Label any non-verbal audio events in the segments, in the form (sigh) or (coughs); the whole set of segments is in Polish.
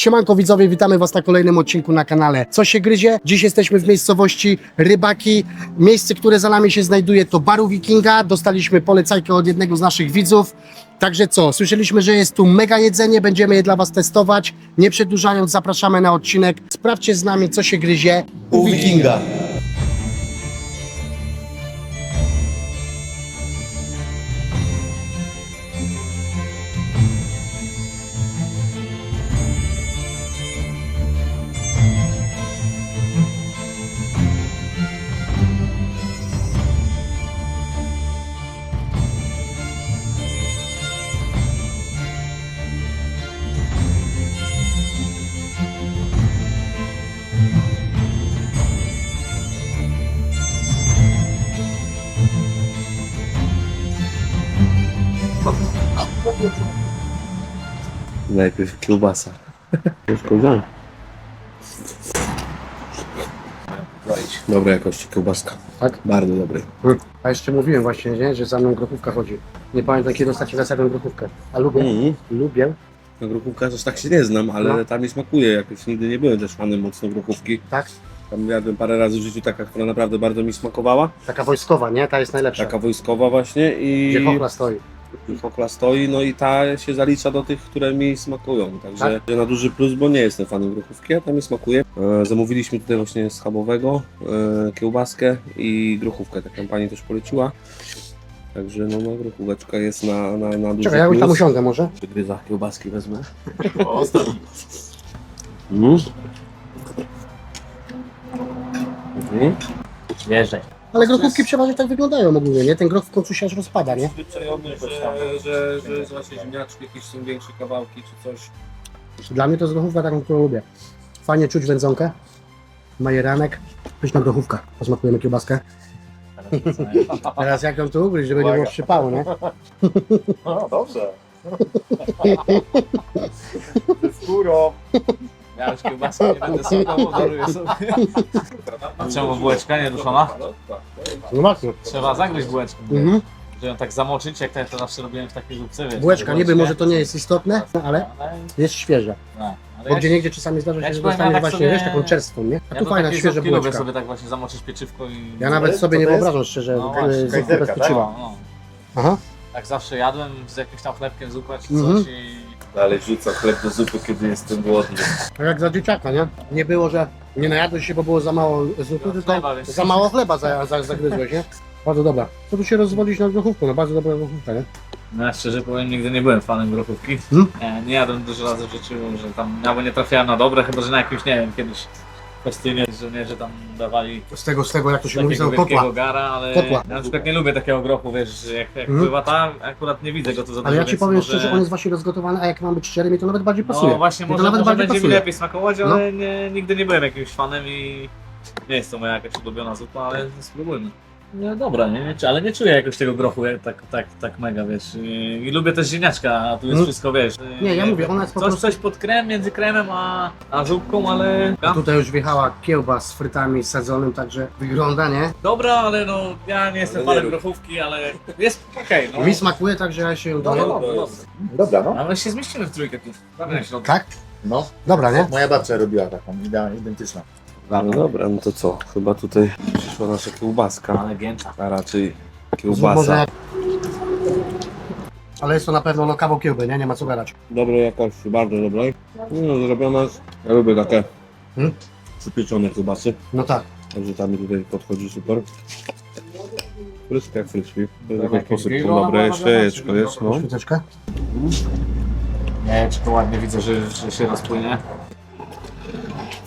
Siemanko widzowie, witamy Was na kolejnym odcinku na kanale Co się gryzie? Dziś jesteśmy w miejscowości Rybaki. Miejsce, które za nami się znajduje to Baru Wikinga. Dostaliśmy polecajkę od jednego z naszych widzów. Także co, słyszeliśmy, że jest tu mega jedzenie, będziemy je dla Was testować. Nie przedłużając, zapraszamy na odcinek. Sprawdźcie z nami, co się gryzie U Wikinga. Najpierw kiełbasa. Już kończę. Dobrej jakości kiełbaska. Tak? Bardzo dobrej. A jeszcze mówiłem właśnie, nie, że za mną grochówka chodzi. Nie pamiętam, kiedy ostatnio zjadłem grochówkę. A lubię, Mhm. lubię, Na grochówkę też tak się nie znam, ale No. tam mi smakuje. Jakoś nigdy nie byłem też fanem mocno grochówki. tak? Tam jadłem parę razy w życiu taka, która naprawdę bardzo mi smakowała. Taka wojskowa, nie? Ta jest najlepsza. Taka wojskowa właśnie i Gdzie chochla stoi. Chokla stoi, no i ta się zalicza do tych, które mi smakują. Także na duży plus, bo nie jestem fanem grochówki, a ta mi smakuje. E, zamówiliśmy tutaj właśnie schabowego e, kiełbaskę i grochówkę. Tak nam pani też poleciła. Także no, no grochóweczka jest na, na, na duży Czekaj, ja już plus. tam usiądę może. Przygryza kiełbaski wezmę. (laughs) Mm. Mhm. Wjeżdżaj. Ale grochówki przeważnie tak wyglądają ogólnie, nie? Ten groch w końcu się aż rozpada, nie? Zwyczajony, że, że, że jest właśnie ziemniaczki, jakieś są większe kawałki czy coś. Dla mnie to jest grochówka taką, którą lubię. Fajnie czuć wędzonkę, majeranek, pyszna grochówka. Posmakujemy kiełbaskę. Teraz jak ją tu ugryźć, żeby nie było szczypało, nie? No dobrze. (laughs) Skóro. Ja już kiełbaskę nie będę smakował, daruję sobie. A czemu bułeczka nie duszona? No. Trzeba zagryźć bułeczkę. Mhm. Żeby ją tak zamoczyć, jak to zawsze robiłem w takiej zupce, wiesz. Bułeczka, niby może to nie jest istotne, no ale Ale, jest świeża. no, ale Bo ja, gdzie niegdzie czasami zdarza ja się, ci że dostaniesz ja tak właśnie, sobie- wiesz, taką czerstwą, nie? A ja tu do fajna, takiej świeża zupki lubię bułeczka. sobie tak właśnie zamoczyć pieczywko i... Ja nawet sobie to nie jest? wyobrażam szczerze, No no, właśnie. zupy bez Kajzerka, tak? pieczywa. No, no. Aha. Tak zawsze jadłem z jakimś tam chlebkiem zupa czy coś Mhm. i... Dalej rzucam chleb do zupy, kiedy jestem głodny. Tak jak za dzieciaka, nie? Nie było, że nie najadłeś się, bo było za mało zupy, tylko Chleba, wiesz. za mało chleba za, za, zagryzłeś, nie? Bardzo dobra. Co tu się rozwolić na grochówku? No bardzo dobra grochówka, nie? No ja szczerze powiem, nigdy nie byłem fanem grochówki. Hmm? Nie, nie jadłem dużo razy w życiu, że tam albo nie trafiałem na dobre, chyba że na jakimś, nie wiem, kiedyś festynie, że nie, że tam dawali Z tego, z tego jak to się mówi, z takiego tego wielkiego kotła. gara, ale Kotła. ja na przykład nie lubię takiego grochu, wiesz, że jak, jak Mhm. pływa tam, akurat nie widzę go tu za Ale ja dużo, ci więc powiem może... szczerze, on jest właśnie rozgotowany, a jak mam być szczery, mi to nawet bardziej pasuje. No właśnie, Mi to może, nawet może bardziej będzie mi pasuje. lepiej smakować, ale nie, nigdy nie byłem jakimś fanem i nie jest to moja jakaś ulubiona zupa, ale spróbujmy. No dobra, nie, nie, czu- ale nie czuję jakoś tego grochu jak, tak, tak, tak mega, wiesz. I, i lubię też ziemniaczka, a tu jest Mhm. wszystko, wiesz. Nie, ja mówię, ona jest po coś, prostu- coś pod krem, między kremem a, a zupką, ale... A tutaj już wjechała kiełba z frytami sadzonym, także wygląda, nie? Dobra, ale no, ja nie jestem Ale nie fanem rób. grochówki, ale jest okej, no. Mi smakuje, także ja się ją no, no, no. Dobra, no. Ale się zmieścimy w trójkę tu. Na. Tak? No. Dobra, nie? Moja babcia robiła taką, idea- identyczną. No dobra, no to co? Chyba tutaj przyszła nasza kiełbaska, a raczej kiełbasa. Ale jest to na pewno no, kawał kiełby, nie? Nie ma co gadać. Dobrej jakości, bardzo dobrej. No, zrobiona, ja lubię takie Hmm? przypieczone kiełbasy, No tak. także tam mi tutaj podchodzi super. Fryski jak fryski, to jest jakieś sposób dobre, jeszcze jajeczko czy jest, no. To ładnie widzę, że, że się rozpłynie.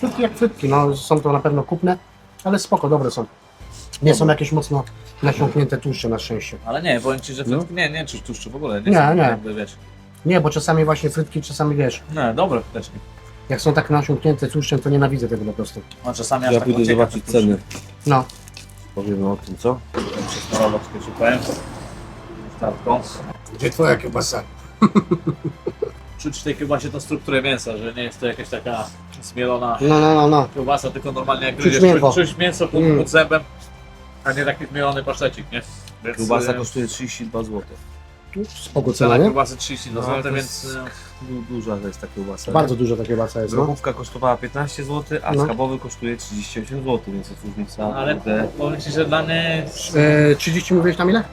Frytki jak frytki, no są to na pewno kupne, ale spoko, dobre są. Nie są jakieś mocno nasiąknięte tłuszcze na szczęście. Ale nie, powiem ci, że No. frytki, nie, nie czuć tłuszczu w ogóle. Nie, Nie, są nie. Jakby, wiesz. Nie, bo czasami właśnie frytki, czasami wiesz, Nie, dobre fryteczki. jak są tak nasiąknięte tłuszczem, to nienawidzę tego po prostu. A czasami aż Ja tak pójdę zobaczyć ten tłuszcz. ceny. No, Powiemy o tym, co? Przez malować ketchupem. Startką. gdzie twoja kiełbasa? Czuć w tej kiełbasie tą strukturę mięsa, że nie jest to jakaś taka zmielona No, no, no, no. kiełbasa, tylko normalnie jak Czuć gryziesz, mięso. czuć, czuć mięso pod, Mm. pod zębem, a nie taki zmielony pasztecik, nie? Więc, Kiełbasa e, kosztuje 32 zł. Spoko Cena cena, nie? kiełbasy 32 No, zł, to więc jest- e, Du- Duża to jest ta kiełbasa. Bardzo dużo ta kiełbasa jest, no. Kosztowała 15 zł, a No. schabowy kosztuje 38 zł, więc jest różnica ale kurde, powiem Ci, że dla mnie E, 30 mówiłeś tam ile?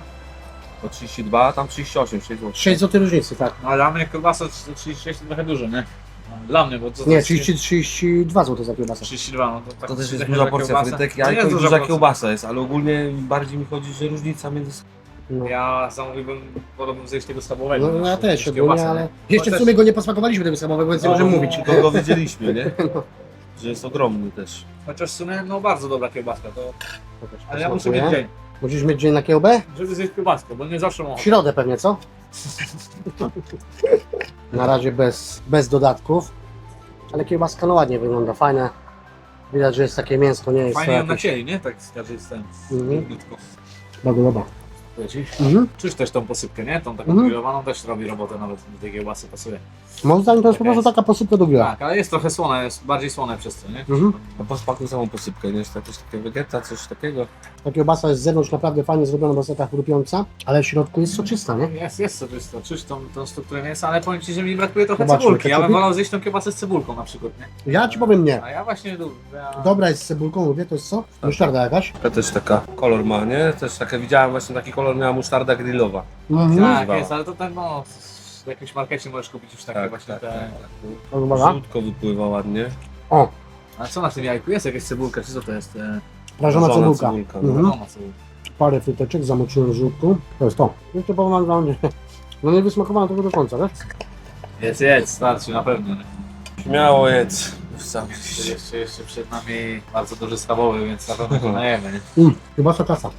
o 32, a tam 38, 6 zł. 6 zł różnicy, tak. No, dla mnie kiełbasa 36 to trochę dużo, nie? Dla mnie, bo to Nie, to- 30, 32 zł za kiełbasę. 32, no to tak To też jest taka duża porcja kiełbasa. frytek, No jajko jest duża kiełbasa jest, ale ogólnie bardziej mi chodzi, że różnica między... No. Ja zamówiłbym, wolałbym zjeść tego schabowego. No ja niż- też ogólnie, kiełbasę, ale... nie? Jeszcze w sumie go nie posmakowaliśmy tego schabowego, więc nie No, możemy no, mówić. no. To go widzieliśmy, nie? Że jest ogromny też. Chociaż w sumie, no bardzo dobra kiełbaska, to... Ale ja muszę mieć dzień, Musisz mieć dzień na kiełbę? żeby zjeść kiełbaskę, bo nie zawsze mam. W środę pewnie, co? (laughs) Na razie bez, bez dodatków. Ale kiełbaska no ładnie wygląda, fajne. Widać, że jest takie mięsko, nie jest Fajnie to ją jakieś... nacięli, nie? Tak z każdej strony. Mhm. Dobra, dobra. Wiecie? Mhm. Czuć też tą posypkę, nie? Tą taką Mhm. grillowaną też robi robotę, nawet do tej kiełbasy pasuje. Moim zdaniem to jest po prostu taka posypka do grilla. Tak, ale jest trochę słone, jest bardziej słone przez to, nie? Mhm. A pospakuj samą posypkę, nie? Jest to jakieś takie wegeta, coś takiego. Ta kiełbasa jest z zewnątrz naprawdę fajnie zrobiona, bo jest taka chrupiąca, ale w środku jest soczysta, nie? Jest, jest to, czuć tą, tą strukturę mięsa, ale powiem Ci, że mi brakuje trochę Zobaczmy, cebulki. Ja bym ketchup? wolał zjeść tą kiełbasę z cebulką na przykład, nie? Ja ci powiem nie. A ja właśnie. Ja... Dobra jest z cebulką, lubię, to jest co? Musztarda jakaś? To też taka kolor ma, nie? Też takie widziałem właśnie taki kolor miała musztarda grillowa. Mhm. Tak, nazywała. jest, ale to ten, no, w jakimś markecie możesz kupić już takie właśnie te... Uwaga. Żółtko wypływa ładnie. O, A co na tym jajku? Jest jakaś cebulka, czy co to jest? E, prażona Prażona cebulka. cebulka, no. Mhm. no, cebulka. Parę fryteczek zamoczyłem w żółtku. To jest to. Jeszcze powiem wam, że no nie wysmakowałem tego do końca, wiesz? Jedz, jedz, starczy na pewno. Śmiało jedz. Wstał. Jeszcze, jeszcze przed nami bardzo duży schabowy, więc na pewno to (laughs) najemy, nie? Mm, chyba ta kasa.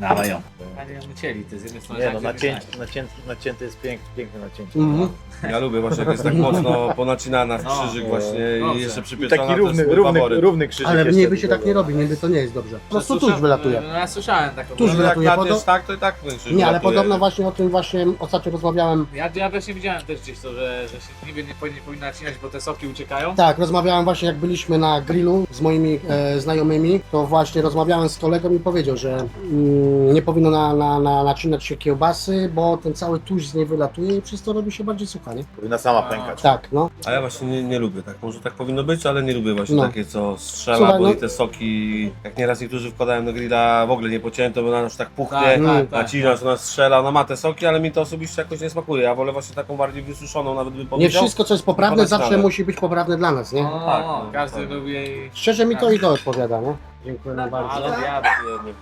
Dawaj ją. Fajnie ją cieli, to z jednej strony Nie tak, no, z drugiej nacięcie, nacięty, nacięty jest piękny, piękne nacięcie. Mhm. Ja lubię właśnie jak jest tak mocno ponacinana w No, krzyżyk właśnie dobrze. i jeszcze I przypieczona taki to równy, jest mój równy, faworyt. równy krzyżyk Ale jeszcze niby się tak nie robi, niby to nie jest dobrze. Po prostu Słyszałem- tuż wylatuje. No ja słyszałem taką. Tuż No, jak wylatuje, tak, to i tak ten krzyżyk Nie, ale podobno właśnie o tym właśnie ostatnio rozmawiałem. Ja, ja właśnie widziałem też gdzieś to, że, że się niby nie, powinni- nie powinna nacinać, bo te soki uciekają. Tak, rozmawiałem właśnie jak byliśmy na grillu z moimi e, znajomymi, to właśnie rozmawiałem z kolegą i powiedział, że mm, nie powinno na, na, na, nacinać się kiełbasy, bo ten cały tusz z niej wylatuje i przez to robi się bardziej sucha, nie? Powinna sama pękać. Tak, no. A ja właśnie nie, nie lubię tak. Może tak powinno być, ale nie lubię właśnie No. takie co strzela, Słuchaj, bo no- i te soki, jak nieraz niektórzy wkładają do grilla w ogóle nie pocięte, bo ona już tak puchnie, Tak, tak, tak. nacinasz, ona strzela, ona ma te soki, ale mi to osobiście jakoś nie smakuje. Ja wolę właśnie taką bardziej wysuszoną, nawet bym Nie powiedział. wszystko co jest poprawne Podać zawsze musi być poprawne dla nas, nie? No, Tak, no, każdy tak. lubi jej... Szczerze mi to i to odpowiada, nie? Dziękuję bardzo. Ale diabły.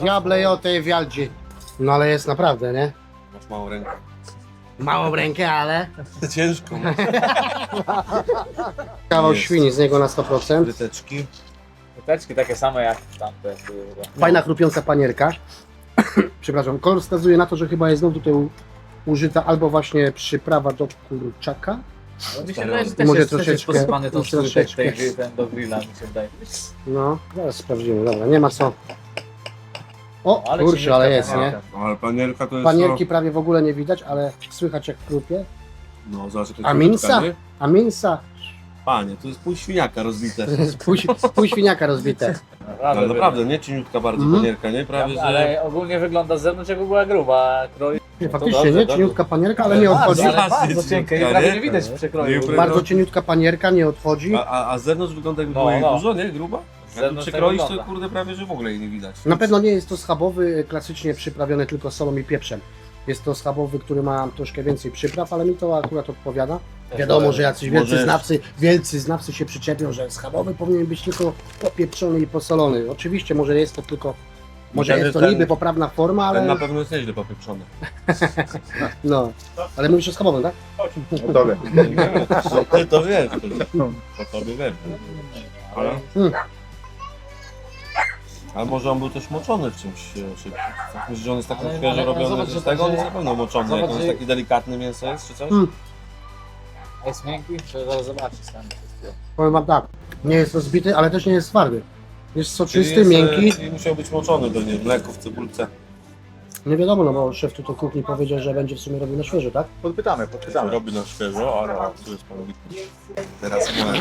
Diable o tej wialdzi. No ale jest naprawdę, nie? Masz małą rękę. Małą rękę, ale... (laughs) Ciężko. (laughs) Kawał Jest. świni z niego na 100%. Fryteczki. Teczki takie same jak tamte były. Fajna chrupiąca panierka. (coughs) Przepraszam, kolor wskazuje na to, że chyba jest znów tutaj u- użyta albo właśnie przyprawa do kurczaka. Ale mi się wydaje, że też Może jest, troszeczkę- posypany tą troszeczkę. tej, tej, ten do grilla, mi się wydaje. No, zaraz sprawdzimy, dobra, nie ma co. O, Ale kurczę, ale jest, nie? panierka. No, ale panierka to jest... Panierki prawie w ogóle nie widać, ale słychać jak krupie. No, no zobacz, A nie? A mięsa, Panie, to jest pół świniaka rozbite. (laughs) to jest pół, pół świniaka rozbite. No, ale naprawdę, nie cieniutka bardzo Mhm. panierka, nie? Prawie, że... Ale ogólnie wygląda z zewnątrz jakby była gruba. Kroi... Nie, faktycznie, dobrze, nie? dobrze. Cieniutka panierka, ale nie odchodzi. Ale Bardzo cienkie i cienka, prawie nie? nie widać w przekroju. Nie, Bardzo cieniutka panierka, nie odchodzi. A, a, a z zewnątrz wygląda jakby No, było jej no. dużo, nie? Gruba? Tu zewnątrz przekroisz, tak to wygląda. kurde prawie, że w ogóle jej nie widać. Na pewno nie jest to schabowy klasycznie przyprawiony tylko solą i pieprzem. Jest to schabowy, który ma troszkę więcej przypraw, ale mi to akurat odpowiada. Wiadomo, że jacyś wielcy znawcy, wielcy znawcy się przyczepią, że schabowy powinien być tylko popieprzony i posolony. Oczywiście może jest to tylko, może Ten- jest to ten- niby poprawna forma, Ten na ale pewno jest nieźle popieprzony. no. Ale mówisz o schabowym, tak? No dobra. No, ty to wiesz. To, to tobie wiem. Ale... Hmm. Ale może on był też moczony w czymś e, szybkim. Tak myślisz, że on jest tak Ale- świeżo ale- ale robiony, zobacz, że z tego on będzie- jest na pewno moczony. zobacz, Jak on jest że- taki delikatny mięso jest, czy coś? Hmm. Jest miękki? Trzeba zaraz zobaczyć tam. Powiem wam tak, nie jest rozbity, ale też nie jest twardy. Jest Czyli soczysty, jest, e, miękki. Czyli musiał być moczony pewnie w mleku, w cebulce. Nie wiadomo, no bo szef tutaj kuchni powiedział, że będzie w sumie robił na świeżo, tak? Podpytamy, podpytamy. Robi na świeżo, ale tu jest pan. Teraz moja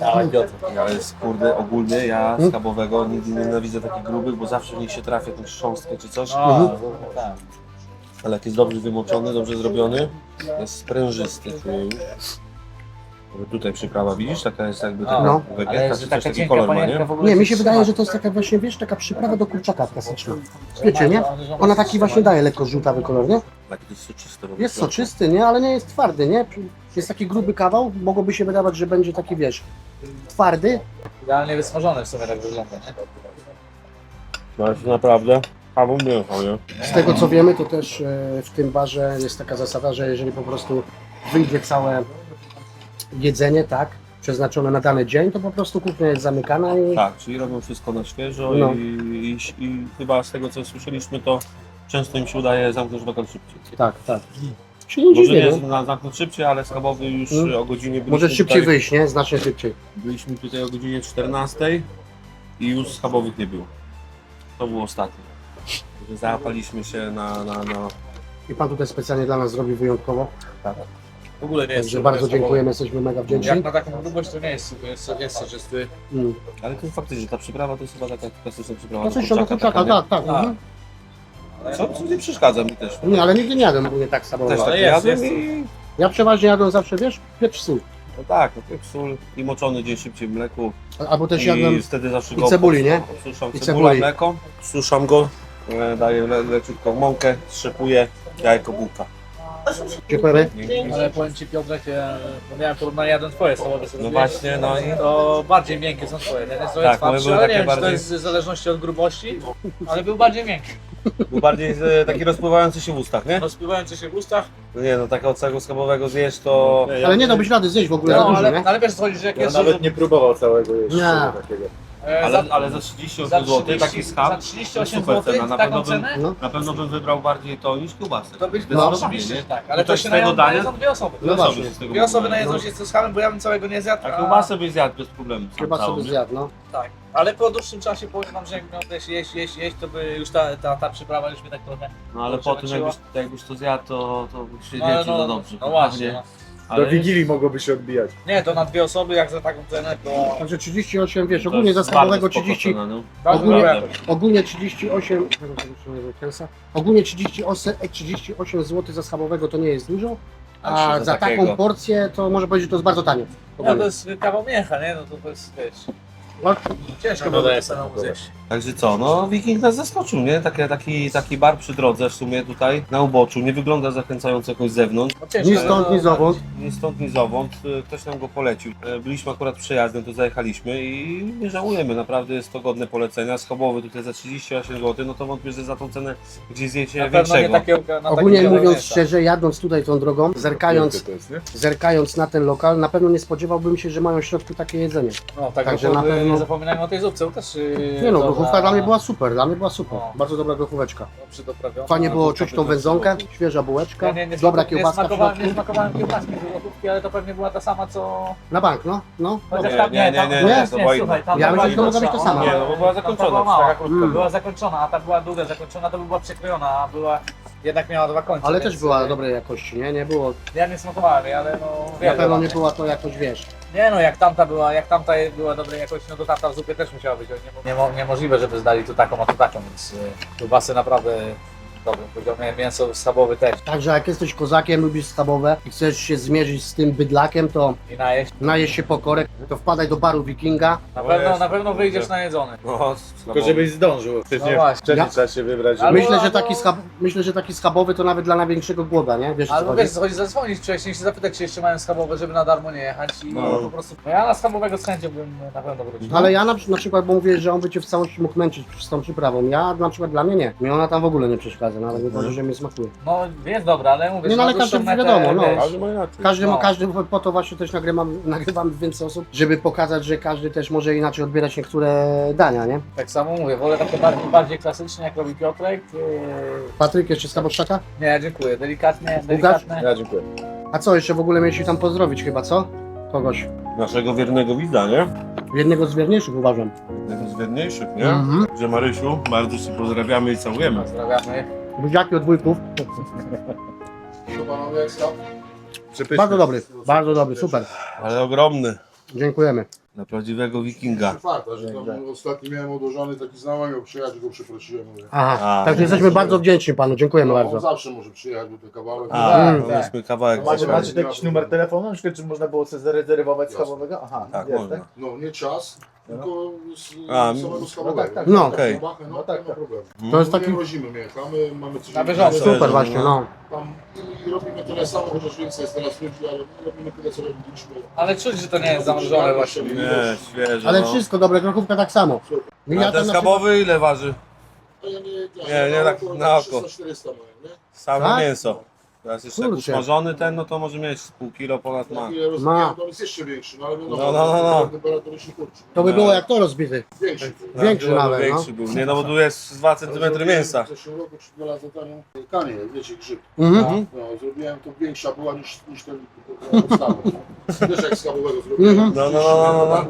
Ale Piotr. Ale jest, kurde, ogólnie ja Hmm? schabowego nigdy nie nienawidzę takich grubych, bo zawsze w nich się trafia jakąś chrząstkę czy coś. No, Mhm. tak. Ale jak jest dobrze wymoczony, dobrze zrobiony, jest sprężysty, czuję już. Że Tutaj przyprawa, widzisz? Taka jest jakby taka No. Ale wegeta, jest taka taki cienka kolor ma, panienka nie? w ogóle Nie, mi się wydaje, że to jest taka właśnie, wiesz, taka przyprawa do kurczaka klasyczna. Wiecie, nie? Ona taki właśnie daje lekko żółtawy kolor, nie? Taki dość soczysty. Jest soczysty, nie? Ale nie jest twardy, nie? Jest taki gruby kawał, mogłoby się wydawać, że będzie taki, wiesz, twardy, Idealnie wysmażony w sumie tak wygląda, nie? No jest naprawdę kawą mięcho, nie? Z tego co wiemy, to też e, w tym barze jest taka zasada, że jeżeli po prostu wyjdzie całe jedzenie, tak, przeznaczone na dany dzień, to po prostu kuchnia jest zamykana i Tak, czyli robią wszystko na świeżo No. i, i, i chyba z tego co słyszeliśmy, to często im się udaje zamknąć lokal szybciej. tak, tak. Może dziwię, nie nie? na- zamknąć szybciej, ale schabowy już Mm. o godzinie byliśmy Może szybciej tutaj, wyjść, nie? Znacznie szybciej. Byliśmy tutaj o godzinie 14 i już schabowych nie było. To było ostatnie. Że Załapaliśmy się na, na, na... I pan tutaj specjalnie dla nas zrobił wyjątkowo. W ogóle nie jest Także super, bardzo dziękujemy, jesteśmy mega wdzięczni. Jak na taką grubość to nie jest super, jest, jest soczysty. Mm. Ale to faktycznie, ta przyprawa to jest chyba taka klasyczna przyprawa Klasyczna do kurczaka, taka, tak, tak. Tak. mhm. Co, co nie przeszkadza mi też. Nie, ale nigdy nie jadłem ogólnie tak samo. Też tak jest, jadłem jest. i... Ja przeważnie jadłem zawsze, wiesz, pieprz sól. No tak, no pieprz, sól i moczony dzień szybciej w mleku. Albo też I jadłem wtedy zawsze i go cebuli, nie? Obsuszam I cebula, cebuli. mleko, suszam go, e, daję le, leciutką mąkę, strzepuję, jajko, bułka. Dziękujemy. Ale powiem Ci Piotrek, ja bo miałem porównanie, jadłem Twoje sobie No właśnie, no i To bardziej miękkie są Twoje, jest trochę Tak, były ale takie nie wiem, czy to bardziej- jest w zależności od grubości, ale był bardziej miękki. Był bardziej e, taki rozpływający się w ustach, nie? Rozpływający się w ustach, No nie no, takiego całego schabowego zjesz to... Ale nie dałbyś rady zjeść w ogóle za no, dużo, ale, nie? ale wiesz co chodzi, że jak Ja jest nawet nie próbował całego jeść. Nie. takiego. Ale, za, ale za 38 za zł 30 taki schab, za 38 super zł, cena, na taką pewno bym- cenę, No. na pewno bym wybrał bardziej to niż kiełbasę. to byś Bez No. oczywiście, że tak, ale No to to się dania? najedzą dwie osoby. No Co właśnie. byś z tego Dwie osoby najedzą się z schabem, bo ja bym całego nie zjadł, A kiełbasę byś zjadł bez problemu. sobie nie? zjadł, no. Tak, ale po dłuższym czasie powiem wam, że jak miał też jeść, jeść, jeść, to by już ta, ta, ta przyprawa już mnie tak trochę... No ale po tym jakbyś, jakbyś to zjadł, to, to byś się No, no, za dobrze. no właśnie. Ale Do Wigilii mogłoby się odbijać. Nie, to na dwie osoby, jak za taką cenę, to... Także 38, wiesz, ogólnie za spoko 30, cena, no. Ogólnie- ogólnie 38, ogólnie 38, 38 zł za schabowego to nie jest dużo, a A za takiego. taką porcję to może powiedzieć, że to jest bardzo tanie. No to jest kawał mięcha, nie? No to, to jest, wiesz... No, Ciężko No było dobra, to zjeść. Także co, no Wiking nas zaskoczył, nie? Taki, taki, taki bar przy drodze w sumie tutaj na uboczu, nie wygląda zachęcająco jakoś z zewnątrz. No ciężko, Ni stąd, to- ni zowąd. Ni stąd, ni zowąd, y, ktoś nam go polecił. E, Byliśmy akurat przejazdem, to zajechaliśmy i nie żałujemy, naprawdę jest to godne polecenia. Schabowy tutaj za 38 zł, no to wątpię, że za tą cenę gdzieś zjecie Na pewno nie większego. takiego, na Ogólnie mówiąc mięsa. szczerze, jadąc tutaj tą drogą, zerkając, jest, zerkając na ten lokal, na pewno nie spodziewałbym się, że mają w środku takie jedzenie. No, tak, Także no, na pewno- nie zapominajmy o tej zupce, bo też... Yy, Nie no, dobra- grochówka dla mnie była super, dla mnie była super. No. Bardzo dobra grochóweczka. Dobrze doprawiona. Fajnie było grochówka czuć tą to wędzonkę, świeża bułeczka, Ja nie, nie, dobra kiełbaska nie w smakowałem, środku. nie smakowałem kiełbaski z ale to pewnie była ta sama co... Na bank, no, no. Chociaż Nie, tam, nie, nie, tam, nie, nie, nie, to była słuchaj, inna. tam Ja była myślę, że to mogła być ta sama. Nie, no bo była zakończona, była taka mała. krótka. Mm. Była zakończona, a ta była długa zakończona, to by była przekrojona, a była... Jednak miała dwa końce. Ale więc, też była y, dobrej jakości, nie? Nie było, Ja nie smakowałem jej, ale no... na wiele pewno nie była to jakoś, wiesz. Nie no, jak tamta była, jak tamta była dobrej jakości, no to tamta w zupie też musiała być. Nie, niemo, niemożliwe, żeby zdali tu taką, a tu taką, więc y, kiełbasy naprawdę dobre. Powiedział, mięso schabowy też. Także jak jesteś kozakiem, lubisz schabowe i chcesz się zmierzyć z tym bydlakiem, to I najeść. najesz się pokorek, to wpadaj do baru Wikinga. Na No pewno, jest, na pewno wyjdziesz najedzony. No, Tylko żebyś zdążył. No Wcześniej, właśnie. wcześniej Ja- trzeba się wybrać. Albo- Myślę, że albo- taki, schab, myślę, że taki schabowy to nawet dla największego głoda, nie? Wiesz co Albo chodzi? wiesz, chodzi zadzwonić wcześniej, się zapytać, czy jeszcze mają schabowe, żeby na darmo nie jechać i No. po prostu... No ja na schabowego z chęcią bym na pewno wrócił. Ale ja na, przy- na przykład, bo mówię, że on by cię w całości mógł męczyć z tą przyprawą. Ja na przykład dla mnie nie. Mi ona tam w ogóle nie przeszkadza, nawet nie powiem, że mi smakuje. No jest dobra, ale mówię, Nie, że no, na ale dłuższą każdy metę, wiadomo, no. wiesz, Ale ma inaczej. Każdy, No. każdy po to właśnie też nagrywam, (laughs) nagrywam więcej osób, żeby pokazać, że każdy też może inaczej odbierać niektóre dania, nie? Tak samo mówię, wolę takie bardziej, bardziej klasyczne, jak robi Piotrek. Yy, Patryk, jeszcze skaboszczaka? Nie, dziękuję, delikatnie, delikatne. Ja dziękuję. A co, jeszcze w ogóle mieliście tam pozdrowić chyba, co? Kogoś. Naszego wiernego widza, nie? Jednego z wierniejszych uważam. Jeden z wierniejszych, nie? Mhm. Gdzie Marysiu, bardzo Ci pozdrawiamy i całujemy. Pozdrawiamy. Buziaki od wujków. Panowie, jak tam? Przepyszny. Bardzo dobry, bardzo dobry, super. Ale ogromny. Dziękujemy. Na prawdziwego wikinga. Farta, że tam ostatnio miałem odłożony taki znajomy, przyjechać go przeprosiłem. Mówię. Aha, A, także jesteśmy bardzo wdzięczni panu, dziękujemy No, on bardzo. zawsze może przyjechać do tego kawałek. A, Mm. no myśmy kawałek Macie, zabrali. macie jakiś numer telefonu? Na przykład, czy można było sobie zarezerwować schabowego? Aha, Tak, jest, można. No nie czas, tylko z, A, z samego no skałowego. tak, tak. No. Okej. No, No no tak, tak, tak. no problem. To jest My taki nie mrozimy, my jechamy, mamy coś Na super właśnie, no. Tam i robimy tyle samo, chociaż więcej jest teraz ludzi, ale robimy tyle, co robiliśmy. Ale czuć, że to nie jest zamrożone właśnie. Nie, świeże. Ale no. wszystko dobre, grochówka tak samo. A Ja ten tam na schabowy ile waży? Ja nie, Nie, nie tak na oko. 300-400 mają, nie? Same Tak? mięso. Teraz jeszcze jak Kurczę. usmażony ten, no to może mieć z pół kilo ponad ma. Jak to jest jeszcze większy, no ale No, no, no, no. temperatury się kurczy. To by było jak to rozbity. Większy. Większy byłoby nawet, no. Większy był. Nie, no bo tu jest 2 cm mięsa. W zeszłym roku czy dwa lata temu kanie, wiecie, grzyb. Mhm. No, zrobiłem to większa była niż, niż ten podstawy. Wiesz jak skałowego zrobiłem? Mhm. No, no, no, no, no.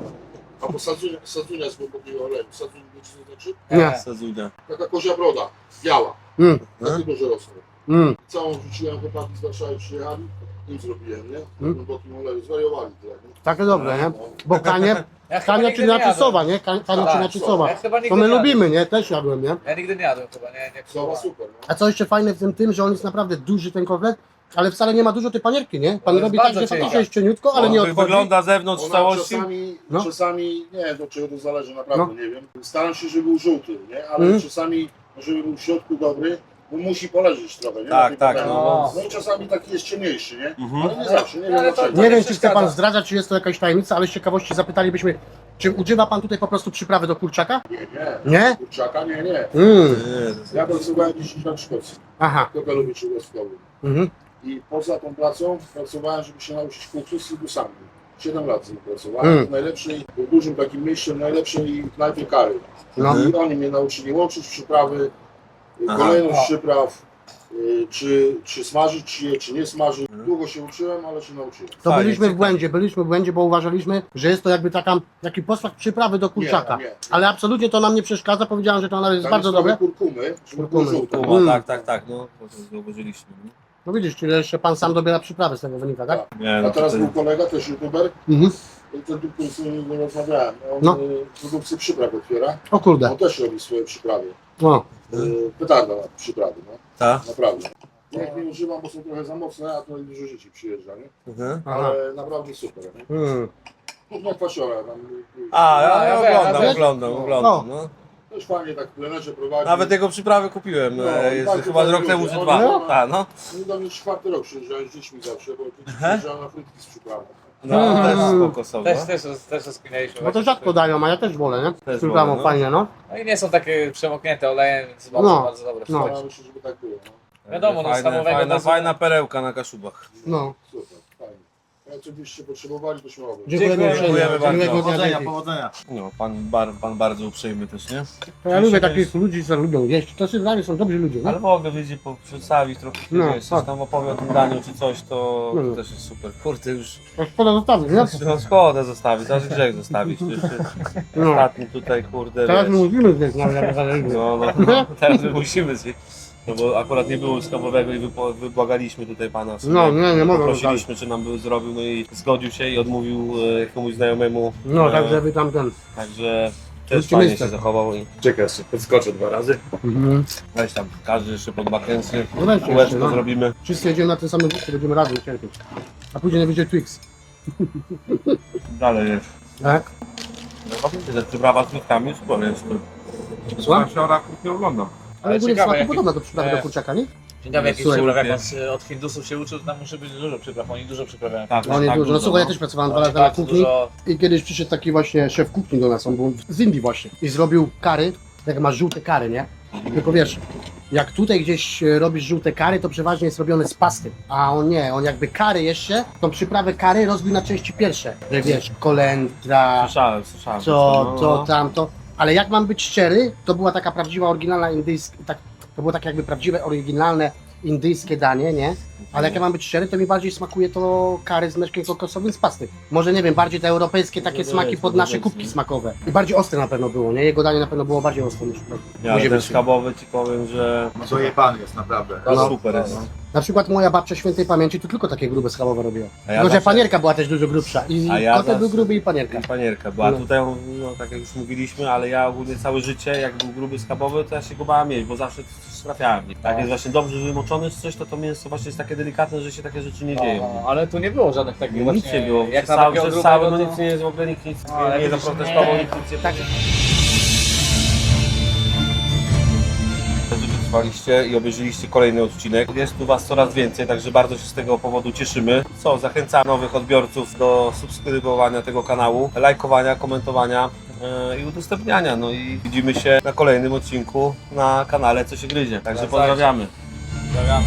A po sadzunia, sadzunia z głębokiego oleju. Sadzunia, wiecie co to znaczy? Nie. Sezunia. Taka kozia broda, biała. Mm. Takie duże rosną. Mm. Całą rzuciłem, chłopaki z Warszawy przyjechali. Im zrobiłem, nie? Mm. głębokim oleju. Zwariowali tyle, nie? Takie dobre, nie? Bo kanie, Ja chyba nigdy czy nie jadłem. naczysowa, nie? Kanie kanie czy Tak, naczysowa. Ja chyba nigdy To my nie jadłem. lubimy, nie? Też jadłem, nie? Ja nigdy nie jadłem chyba, nie, nie Słowa super, no. A co jeszcze fajne w tym tym, że on jest naprawdę duży ten kotlet, ale wcale nie ma dużo tej panierki, nie? Pan jest robi tak, bardzo że cienka. faktycznie jest cieniutko, ale nie odchodzi. wygląda z zewnątrz w Ona całości. czasami, No. czasami, nie wiem do czego to zależy, naprawdę No. nie wiem. Staram się, żeby był żółty, nie? Ale Mhm. czasami, żeby był w środku dobry, musi poleżeć trochę, nie? Tak, Na tej tak, patelni. no. No i czasami taki jest ciemniejszy, nie? Mhm. Ale nie zawsze, nie No, wiem dlaczego. Nie nie wiem, czy chce pan zdradzać, czy jest to jakaś tajemnica, ale z ciekawości zapytalibyśmy, czy używa pan tutaj po prostu przyprawy do kurczaka? Nie, nie. Nie? Kurczaka, nie, nie. Mm. Ja pracowałem 10 lat w Szkocji. Aha. Kogo lubi czegoś. Mhm. I poza tą pracą pracowałem, żeby się nauczyć kuchni z Sydusami. 7 lat z nim pracowałem Mm. w najlepszej, w dużym takim mieście, w najlepszej knajpie kary. No. I oni mnie nauczyli łączyć przyprawy, Aha. kolejność przypraw, y, czy, czy smażyć czy je, czy nie smażyć. Mhm. Długo się uczyłem, ale się nauczyłem. To Fajnie, byliśmy w ciekawe. błędzie, byliśmy w błędzie, bo uważaliśmy, że jest to jakby taka, taki posmak przyprawy do kurczaka. Nie, nie. Ale absolutnie to nam nie przeszkadza, powiedziałem, że to nawet jest Tam bardzo jest trochę dobre. kurkumy, żeby było Kurkumy. żółte. Kuba, Mm. tak, tak, tak, no. To zauważyliśmy. no. No widzisz, czyli jeszcze pan sam dobiera przyprawy z tego wynika, tak? Nie, A no teraz to był kolega, też youtuber, Mhm. i ten tu, z nim nie rozmawiałem, on No. y, produkcję przypraw otwiera, O kurde. on też robi swoje przyprawy. No. Y, Petarda na przyprawy, no. Ta? Naprawdę. Ja ich nie używam, bo są trochę za mocne, a to dużo życi przyjeżdża, nie? Mhm. Aha. Ale naprawdę super, nie? Mm. Kuchnia kwasiora tam. A, ja, No, ja oglądam, oglądam, oglądam, no. Też fajnie tak w plenerze prowadzi. Nawet jego przyprawy kupiłem, No, e, jest bardzo chyba z fajnie rok temu czy On- dwa. no. Tak, no. Oni do mnie czwarty rok przyjeżdżają z dziećmi zawsze, bo Aha. przyjeżdżają na frytki z przyprawą. No, też spoko są, Też, no. też, też rozkminialiśmy. Bo to rzadko dają, a ja też wolę, nie? Też Z wolę, no. fajnie, no. No i nie są takie przemoknięte olejem, więc bardzo, No, bardzo dobre. no. Ja myślę, żeby tak było. No. Wiadomo, no, fajna, schabowego fajna, bez- fajna perełka na kaszubach. No. Coś byście potrzebowali, to śmiało. Dziękujemy, Dziękujemy bardzo. Miłego dnia, Powodzenia, dzięki. powodzenia. No, pan, bar, pan bardzo uprzejmy też, nie? Ja lubię takich ludzi, co lubią jeść. To dla mnie są dobrzy ludzie, nie? Ale mogę wiedzieć, po, przedstawić trochę, No, no, wiesz, tak. coś tam opowie o tym daniu czy coś, to, No. to też jest super. Kurde, już To szkoda zostawić, nie? (laughs) no, szkoda zostawić, jest grzech zostawić. (laughs) No. ostatni tutaj, kurde, Teraz wiesz. my mówimy zjeść nawet, jak zależy. No, no, (laughs) no, teraz my musimy zjeść. No bo akurat nie było skarbowego i wypo- wybłagaliśmy tutaj pana. w sumie. No, nie, nie mogę Poprosiliśmy, czy nam by zrobił, no i zgodził się i odmówił e, jakiemuś znajomemu. No, E, tak żeby tam ten. Także też fajnie się zachował i Czekaj, jeszcze podskoczę dwa razy. Mhm. weź tam, każdy jeszcze pod bakensy, No kółeczko jeszcze, no. zrobimy. Wszyscy jedziemy na tym samym wózku, będziemy razem cierpieć. A później nie będzie Twix. Dalej jest. Tak? No, że przyprawa z mitkami super jest. Słucham? Wczoraj kupię oglądam. Ale ogólnie ciekawe, smaku jaki- podobna do przyprawy e, do kurczaka, nie? Ciekawe, jakiś Słuchaj, przypraw, jak lubię. on z- od Hindusów się uczył, to tam musi być dużo przypraw, oni dużo przyprawiają. Tak, No nie tak dużo. No słuchaj, ja też pracowałem dwa lata na Bardzo kuchni dużo, i kiedyś przyszedł taki właśnie szef kuchni do nas, on był z Indii właśnie i zrobił kary, jak masz żółte kary, nie? Tylko wiesz, jak tutaj gdzieś e, robisz żółte kary, to przeważnie jest robione z pasty, a on nie, on jakby kary jeszcze, tą przyprawę kary rozbił na części pierwsze, że wiesz, kolendra, Słyszałem, słyszałem. co, no, to, no. tamto. Ale jak mam być szczery, to była taka prawdziwa, oryginalna indyjska, tak, to było tak jakby prawdziwe, oryginalne indyjskie danie, nie? Ale jak ja mam być szczery, to mi bardziej smakuje to kary z mleczkiem kokosowym z pasty. Może nie wiem, bardziej te europejskie takie Może smaki być, pod może nasze być, kubki no. smakowe. I bardziej ostre na pewno było, nie? Jego danie na pewno było bardziej ostre niż Ja, Musi ten być. schabowy ci powiem, że Dojebany jest naprawdę. No. super jest. Na przykład moja babcia świętej pamięci tu tylko takie grube schabowe robiła. A ja Tylko, że zawsze- panierka była też dużo grubsza. I A ja kotel zawsze- był gruby i panierka. I panierka była. No. Tutaj, no, tak jak już mówiliśmy, ale ja ogólnie całe życie, jak był gruby schabowy, to ja się go bałem mieć, bo zawsze coś trafiałem. Jak Tak. jest właśnie dobrze wymoczony czy coś, to to mięso właśnie jest takie delikatne, że się takie rzeczy nie dzieją. Ale tu nie było żadnych takich Nic właśnie... nie było. Jak na cały, takiego przez cały, no nic nie jest w ogóle, nikt nic A, nie, zaprotestował, nie. nikt nic nie Tak. wytrwaliście i obejrzeliście kolejny odcinek. Jest tu Was coraz więcej, także bardzo się z tego powodu cieszymy. Co, zachęcam nowych odbiorców do subskrybowania tego kanału, lajkowania, komentowania e, i udostępniania. No i widzimy się na kolejnym odcinku na kanale Co się gryzie. Także pozdrawiamy. Pozdrawiamy.